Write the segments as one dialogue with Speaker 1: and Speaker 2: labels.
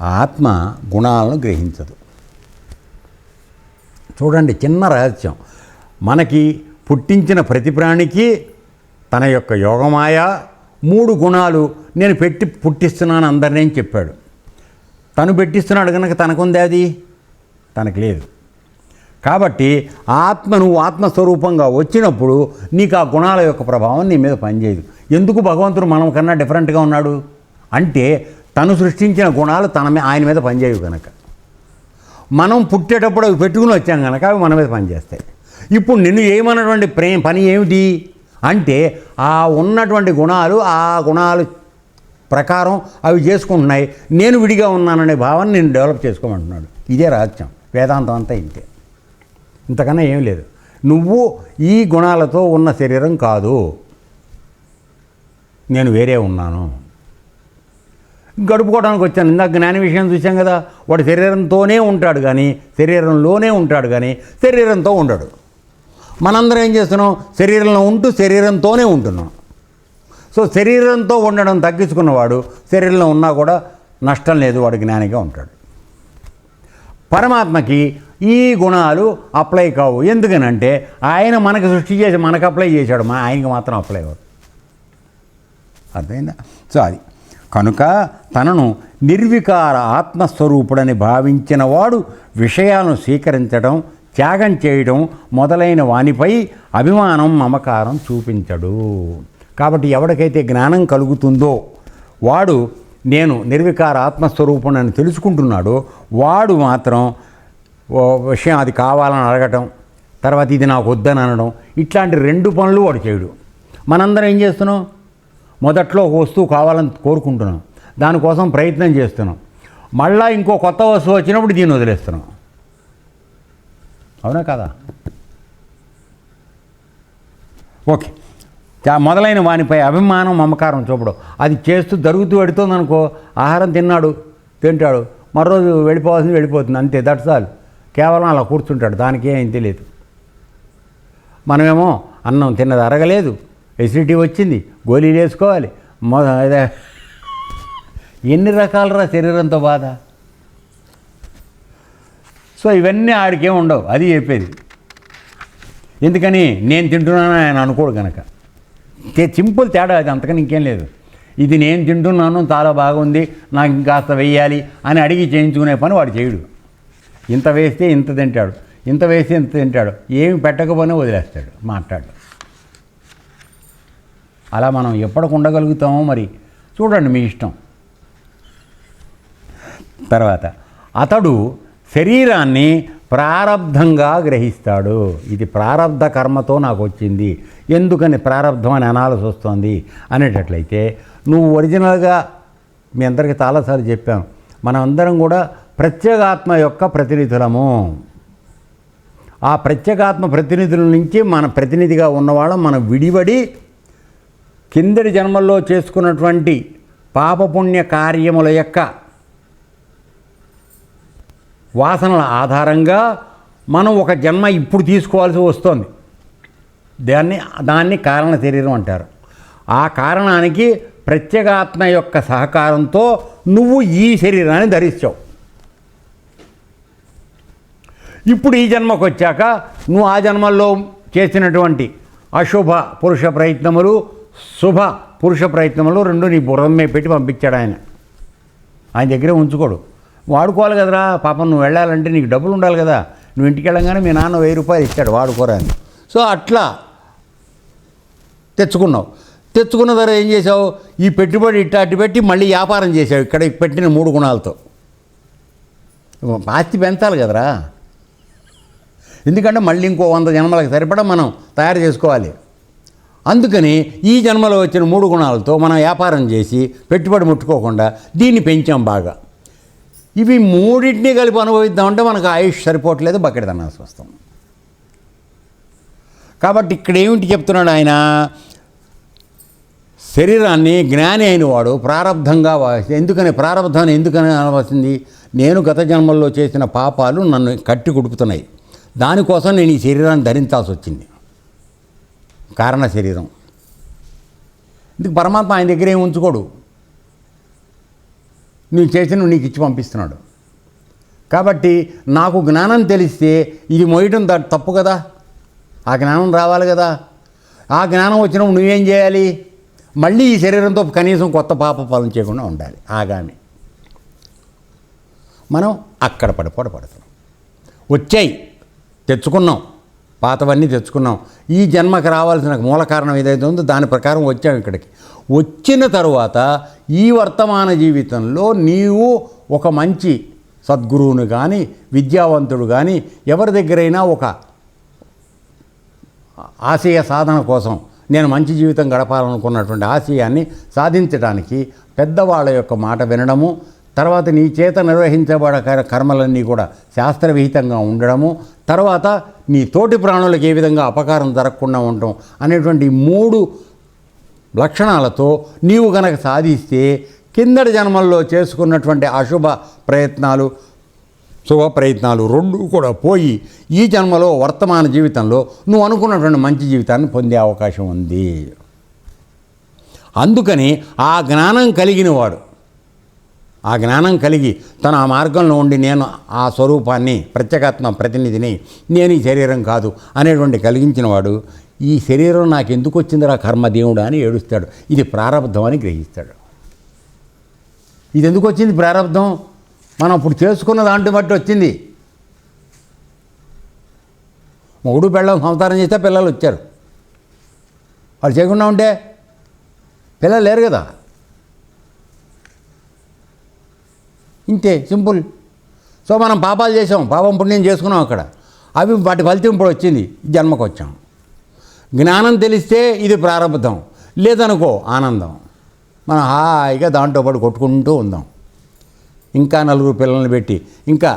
Speaker 1: ఆత్మ గుణాలను గ్రహించదు. చూడండి చిన్న రహస్యం. మనకి పుట్టించిన ప్రతి ప్రాణికి తన యొక్క యోగమాయ మూడు గుణాలు నేను పెట్టి పుట్టిస్తున్నాను అందరినీ చెప్పాడు. తను పెట్టిస్తున్నాడు కనుక తనకుంది అది? తనకు లేదు. కాబట్టి ఆత్మ నువ్వు ఆత్మస్వరూపంగా వచ్చినప్పుడు నీకు ఆ గుణాల యొక్క ప్రభావం నీ మీద పనిచేయదు. ఎందుకు భగవంతుడు మనం కన్నా డిఫరెంట్గా ఉన్నాడు? అంటే తను సృష్టించిన గుణాలు తన ఆయన మీద పనిచేయవు కనుక మనం పుట్టేటప్పుడు అవి పెట్టుకుని వచ్చాం కనుక అవి మన మీద పనిచేస్తాయి. ఇప్పుడు నిన్ను ఏమన్నటువంటి ప్రేమ పని ఏమిటి? అంటే ఆ ఉన్నటువంటి గుణాలు ఆ గుణాలు ప్రకారం అవి చేసుకుంటున్నాయి. నేను విడిగా ఉన్నాననే భావాన్ని నేను డెవలప్ చేసుకోమంటున్నాడు. ఇదే రహస్యం వేదాంతం అంతా ఇంతే. ఇంతకన్నా ఏం లేదు. నువ్వు ఈ గుణాలతో ఉన్న శరీరం కాదు. నేను వేరే ఉన్నాను. గడుపుకోవడానికి వచ్చాను. ఇందాక జ్ఞాని విషయం చూసాం కదా వాడు శరీరంతోనే ఉంటాడు కానీ శరీరంలోనే ఉంటాడు కానీ శరీరంతో ఉండడు. మనందరం ఏం చేస్తున్నాం? శరీరంలో ఉంటూ శరీరంతోనే ఉంటున్నాం. సో శరీరంతో ఉండడం తగ్గించుకున్నవాడు శరీరంలో ఉన్నా కూడా నష్టం లేదు వాడు జ్ఞానిగా ఉంటాడు. పరమాత్మకి ఈ గుణాలు అప్లై కావు. ఎందుకనంటే ఆయన మనకు సృష్టి చేసి మనకు అప్లై చేశాడు. మా ఆయనకి మాత్రం అప్లై అవ్వదు. అర్థమైందా? సో అది. కనుక తనను నిర్వికార ఆత్మస్వరూపుడని భావించిన వాడు విషయాలను స్వీకరించడం త్యాగం చేయడం మొదలైన వానిపై అభిమానం మమకారం చూపించడు. కాబట్టి ఎవడికైతే జ్ఞానం కలుగుతుందో వాడు నేను నిర్వికార ఆత్మస్వరూపుడని తెలుసుకుంటున్నాడో వాడు మాత్రం విషయం అది కావాలని అడగటం తర్వాత ఇది నాకు వద్దని అనడం ఇట్లాంటి రెండు పనులు వాడు చేయడు. మనందరం ఏం చేస్తున్నాం? మొదట్లో వస్తువు కావాలని కోరుకుంటున్నాం. దానికోసం ప్రయత్నం చేస్తున్నాం. మళ్ళా ఇంకో కొత్త వస్తువు వచ్చినప్పుడు దీన్ని వదిలేస్తున్నాం. అవునా కదా? ఓకే. చా- మొదలైన వానిపై అభిమానం మమకారం చూపడం. అది చేస్తూ జరుగుతూ పెడుతుంది అనుకో ఆహారం తిన్నాడు తింటాడు. మరో రోజు వెళ్ళిపోవాల్సింది వెళ్ళిపోతుంది. అంతే దట్స్ ఆల్. కేవలం అలా కూర్చుంటాడు. దానికి ఏం తెలియదు మనమేమో అన్నం తిన్నది అరగలేదు. ఎసిడిటీ వచ్చింది గోళీలు వేసుకోవాలి మొ ఎన్ని రకాలరా శరీరంతో బాధ? సో ఇవన్నీ ఆడికేం ఉండవు. అది చెప్పేది. ఎందుకని? నేను తింటున్నాను ఆయన అనుకోడు కనుక సింపుల్ తేడా అది అంతకని ఇంకేం లేదు. ఇది నేను తింటున్నాను చాలా బాగుంది నాకు ఇంకాస్త వెయ్యాలి అని అడిగి చేయించుకునే పని వాడు చేయడు. ఇంత వేస్తే ఇంత తింటాడు ఇంత వేస్తే ఇంత తింటాడు ఏమి పెట్టకపోయినా వదిలేస్తాడు మాట్లాడు. అలా మనం ఎప్పటికి ఉండగలుగుతామో మరి చూడండి మీ ఇష్టం. తర్వాత అతడు శరీరాన్ని ప్రారబ్ధంగా గ్రహిస్తాడు. ఇది ప్రారబ్ధ కర్మతో నాకు వచ్చింది. ఎందుకని ప్రారబ్ధం అని అనాల్సి వస్తుంది? అనేటట్లయితే నువ్వు ఒరిజినల్గా మీ అందరికీ చాలాసార్లు చెప్పాను. మనం అందరం కూడా ప్రత్యేగాత్మ యొక్క ప్రతినిధులము. ఆ ప్రత్యేగాత్మ ప్రతినిధుల నుంచి మన ప్రతినిధిగా ఉన్నవాళ్ళం. మనం విడివడి కిందటి జన్మల్లో చేసుకున్నటువంటి పాపపుణ్య కార్యముల యొక్క వాసనల ఆధారంగా మనం ఒక జన్మ ఇప్పుడు తీసుకోవాల్సి వస్తుంది. దాన్ని దాన్ని కారణ శరీరం అంటారు. ఆ కారణానికి ప్రత్యేగాత్మ యొక్క సహకారంతో నువ్వు ఈ శరీరాన్ని ధరించావు ఇప్పుడు ఈ జన్మకు వచ్చాక నువ్వు ఆ జన్మల్లో చేసినటువంటి అశుభ పురుష ప్రయత్నములు శుభ పురుష ప్రయత్నములు రెండు నీ బుర్రం పెట్టి పంపించాడు ఆయన. ఆయన దగ్గరే ఉంచుకోడు. వాడుకోవాలి కదరా పాపం నువ్వు వెళ్ళాలంటే నీకు డబ్బులు ఉండాలి కదా. నువ్వు ఇంటికి వెళ్ళంగానే మీ నాన్న వెయ్యి రూపాయలు ఇచ్చాడు వాడుకోరా అని. సో అట్లా తెచ్చుకున్నావు. తెచ్చుకున్న ధర ఏం చేసావు ఈ పెట్టుబడి ఇట్ట అట్టి పెట్టి మళ్ళీ వ్యాపారం చేసావు ఇక్కడ పెట్టిన మూడు గుణాలతో. ఆస్తి పెంచాలి కదరా. ఎందుకంటే మళ్ళీ ఇంకో వంద జన్మలకు సరిపడా మనం తయారు చేసుకోవాలి. అందుకని ఈ జన్మలో వచ్చిన మూడు గుణాలతో మనం వ్యాపారం చేసి పెట్టుబడి ముట్టుకోకుండా దీన్ని పెంచాం బాగా. ఇవి మూడింటిని కలిపి అనుభవిద్దామంటే మనకు ఆయుష్ సరిపోవట్లేదు బకెట్ స్వస్థం వస్తాం కాబట్టి ఇక్కడ ఏమిటి చెప్తున్నాడు ఆయన? శరీరాన్ని జ్ఞాని అయిన వాడు ప్రారంధంగా ఎందుకని ప్రారంధాన్ని ఎందుకని అనవలసింది? నేను గత జన్మల్లో చేసిన పాపాలు నన్ను కట్టి కుడుపుతున్నాయి. దానికోసం నేను ఈ శరీరాన్ని ధరించాల్సి వచ్చింది. కారణ శరీరం. ఇందుకు పరమాత్మ ఆయన దగ్గర ఏమి ఉంచుకోడు? నువ్వు చేసిన నీకు ఇచ్చి పంపిస్తున్నాడు. కాబట్టి నాకు జ్ఞానం తెలిస్తే ఇది మొయటం తప్పు కదా? ఆ జ్ఞానం రావాలి కదా? ఆ జ్ఞానం వచ్చినప్పుడు నువ్వేం చేయాలి? మళ్ళీ ఈ శరీరంతో కనీసం కొత్త పాప పాలన చేయకుండా ఉండాలి. ఆగామి. మనం అక్కడ పడిపోట పడుతున్నాం. వచ్చాయి. తెచ్చుకున్నాం. పాతవన్నీ తెచ్చుకున్నాం. ఈ జన్మకు రావాల్సిన మూల కారణం ఏదైతే ఉందో దాని ప్రకారం వచ్చాం ఇక్కడికి. వచ్చిన తరువాత ఈ వర్తమాన జీవితంలో నీవు ఒక మంచి సద్గురువును కానీ విద్యావంతుడు కానీ ఎవరి దగ్గరైనా ఒక ఆశయ సాధన కోసం నేను మంచి జీవితం గడపాలనుకున్నటువంటి ఆశయాన్ని సాధించడానికి పెద్దవాళ్ళ యొక్క మాట వినడము తర్వాత నీ చేత నిర్వహించబడ కర్మలన్నీ కూడా శాస్త్రవిహితంగా ఉండడము తర్వాత నీ తోటి ప్రాణులకు ఏ విధంగా అపకారం జరగకుండా ఉండటం అనేటువంటి మూడు లక్షణాలతో నీవు గనక సాధిస్తే కిందటి జన్మల్లో చేసుకున్నటువంటి అశుభ ప్రయత్నాలు శుభ ప్రయత్నాలు రెండు కూడా పోయి ఈ జన్మలో వర్తమాన జీవితంలో నువ్వు అనుకున్నటువంటి మంచి జీవితాన్ని పొందే అవకాశం ఉంది. అందుకని ఆ జ్ఞానం కలిగిన వాడు ఆ జ్ఞానం కలిగి తను ఆ మార్గంలో ఉండి నేను ఆ స్వరూపాన్ని ప్రత్యేకాత్మ ప్రతినిధిని నేను ఈ శరీరం కాదు అనేటువంటి కలిగించిన వాడు ఈ శరీరం నాకు ఎందుకు వచ్చిందిరా కర్మ దేవుడు అని ఏడుస్తాడు. ఇది ప్రారంధం అని గ్రహిస్తాడు. ఇది ఎందుకు వచ్చింది ప్రారంధం మనం ఇప్పుడు చేసుకున్న దాంట్లో బట్టి వచ్చింది. మొగుడు పెళ్ళం సంసారం చేస్తే పిల్లలు వచ్చారు. వాళ్ళు చేయకుండా ఉంటే పిల్లలు లేరు కదా. ఇంతే సింపుల్. సో మనం పాపాలు చేసాం పాపం పుణ్యం చేసుకున్నాం అక్కడ. అవి వాటి ఫలితం ఇప్పుడు వచ్చింది జన్మకు వచ్చాం జ్ఞానం తెలిస్తే ఇది ప్రారంభం లేదనుకో ఆనందం. మనం హాయిగా దాంట్లో పాటు కొట్టుకుంటూ ఉందాం. ఇంకా నలుగురు పిల్లల్ని పెట్టి ఇంకా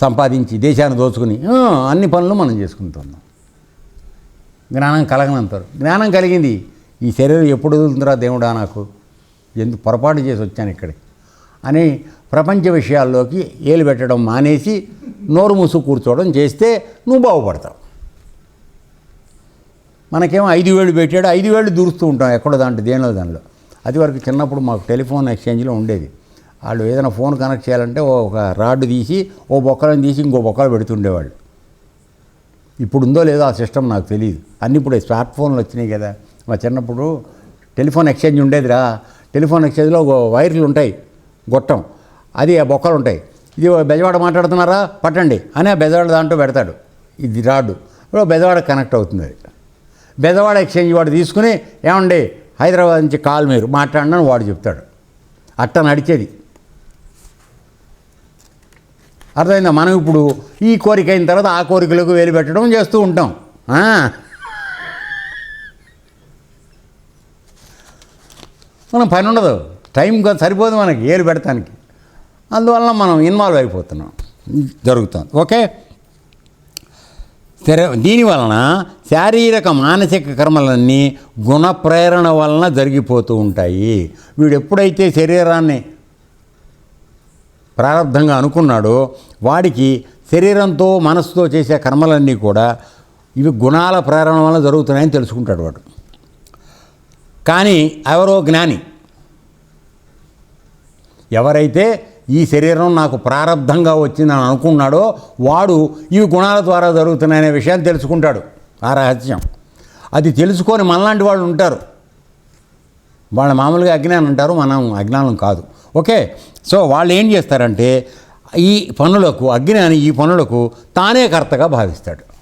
Speaker 1: సంపాదించి దేశాన్ని దోచుకుని అన్ని పనులు మనం చేసుకుంటున్నాం జ్ఞానం కలగనంతారు జ్ఞానం కలిగింది ఈ శరీరం ఎప్పుడు వదులుతుందిరా దేవుడా నాకు? ఎందుకు పొరపాటు చేసి వచ్చాను ఇక్కడికి? అని ప్రపంచ విషయాల్లోకి ఏలు పెట్టడం మానేసి నోరు మూసు కూర్చోవడం చేస్తే నువ్వు బాగుపడతావు. మనకేమో ఐదు వేలు పెట్టాడు ఐదు వేలు దూరుస్తూ ఉంటాం ఎక్కడో దాంట్లో దేనిలో దానిలో అది వరకు చిన్నప్పుడు మాకు టెలిఫోన్ ఎక్స్చేంజ్లో ఉండేది. వాళ్ళు ఏదైనా ఫోన్ కనెక్ట్ చేయాలంటే ఓ ఒక రాడ్ తీసి ఓ బొక్కలను తీసి ఇంకో బొక్కలు పెడుతుండేవాళ్ళు. ఇప్పుడు ఉందో లేదో ఆ సిస్టమ్ నాకు తెలియదు అన్ని ఇప్పుడు స్మార్ట్ ఫోన్లు వచ్చినాయి కదా. మా చిన్నప్పుడు టెలిఫోన్ ఎక్స్చేంజ్ ఉండేదిరా. టెలిఫోన్ ఎక్స్చేంజ్లో ఒక వైర్లు ఉంటాయి. గొట్టం. అది ఆ బొక్కలు ఉంటాయి. ఇది బెజవాడ మాట్లాడుతున్నారా? పట్టండి అని ఆ బెజవాడ దాంట్లో పెడతాడు. ఇది రాడు ఇప్పుడు బెజవాడ కనెక్ట్ అవుతుంది అది. బెజవాడ ఎక్స్చేంజ్ వాడు తీసుకుని ఏమండి హైదరాబాద్ నుంచి కాల్ మీరు మాట్లాడినని వాడు చెప్తాడు. అట్ట నడిచేది. అర్థమైందా? మనం ఇప్పుడు ఈ కోరిక అయిన తర్వాత ఆ కోరికలకు వేలు పెట్టడం చేస్తూ ఉంటాం. మనం పని ఉండదు. టైం సరిపోదు మనకి ఏరు పెడతానికి. అందువల్ల మనం ఇన్వాల్వ్ అయిపోతున్నాం. జరుగుతుంది. ఓకే? సరే దీని వలన శారీరక మానసిక కర్మలన్నీ గుణ ప్రేరణ వలన జరిగిపోతూ ఉంటాయి. వీడు ఎప్పుడైతే శరీరాన్ని ప్రారంధంగా అనుకున్నాడో వాడికి శరీరంతో మనసుతో చేసే కర్మలన్నీ కూడా ఇవి గుణాల ప్రేరణ వలన జరుగుతున్నాయని తెలుసుకుంటాడు వాడు. కానీ ఎవరో జ్ఞాని ఎవరైతే ఈ శరీరం నాకు ప్రారంధంగా వచ్చిందని అనుకున్నాడో వాడు ఈ గుణాల ద్వారా జరుగుతున్నాయనే విషయాన్ని తెలుసుకుంటాడు. ఆ రహస్యం. అది తెలుసుకొని మనలాంటి వాళ్ళు ఉంటారు. వాళ్ళ మామూలుగా అజ్ఞానం అంటారు మనం అజ్ఞానం కాదు. ఓకే? సో వాళ్ళు ఏం చేస్తారంటే ఈ పనులకు అజ్ఞాని ఈ పనులకు తానే కర్తగా భావిస్తాడు.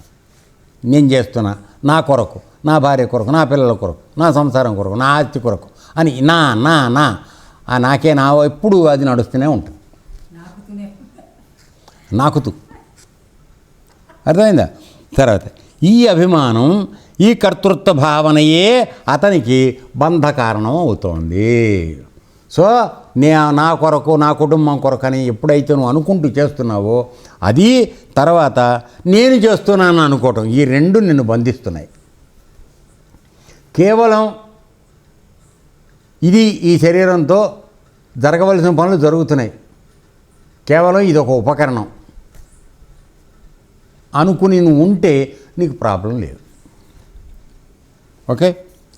Speaker 1: నేను చేస్తున్నా నా కొరకు నా భార్య కొరకు నా పిల్లల కొరకు నా సంసారం కొరకు నా ఆస్తి కొరకు అని నా నా నా ఆ నాకే నా ఎప్పుడు అది నడుస్తూనే ఉంటుంది. నాకుతూ. అర్థమైందా? తర్వాత ఈ అభిమానం ఈ కర్తృత్వ భావనయే అతనికి బంధ కారణం అవుతోంది. సో నే నా కొరకు నా కుటుంబం కొరకు అని ఎప్పుడైతే నువ్వు అనుకుంటూ చేస్తున్నావో అది తర్వాత నేను చేస్తున్నాను అనుకోవటం ఈ రెండు నిన్ను బంధిస్తున్నాయి. కేవలం ఇది ఈ శరీరంతో జరగవలసిన పనులు జరుగుతున్నాయి. కేవలం ఇది ఒక ఉపకరణం. అనుకుని నువ్వు ఉంటే నీకు ప్రాబ్లం లేదు. ఓకే?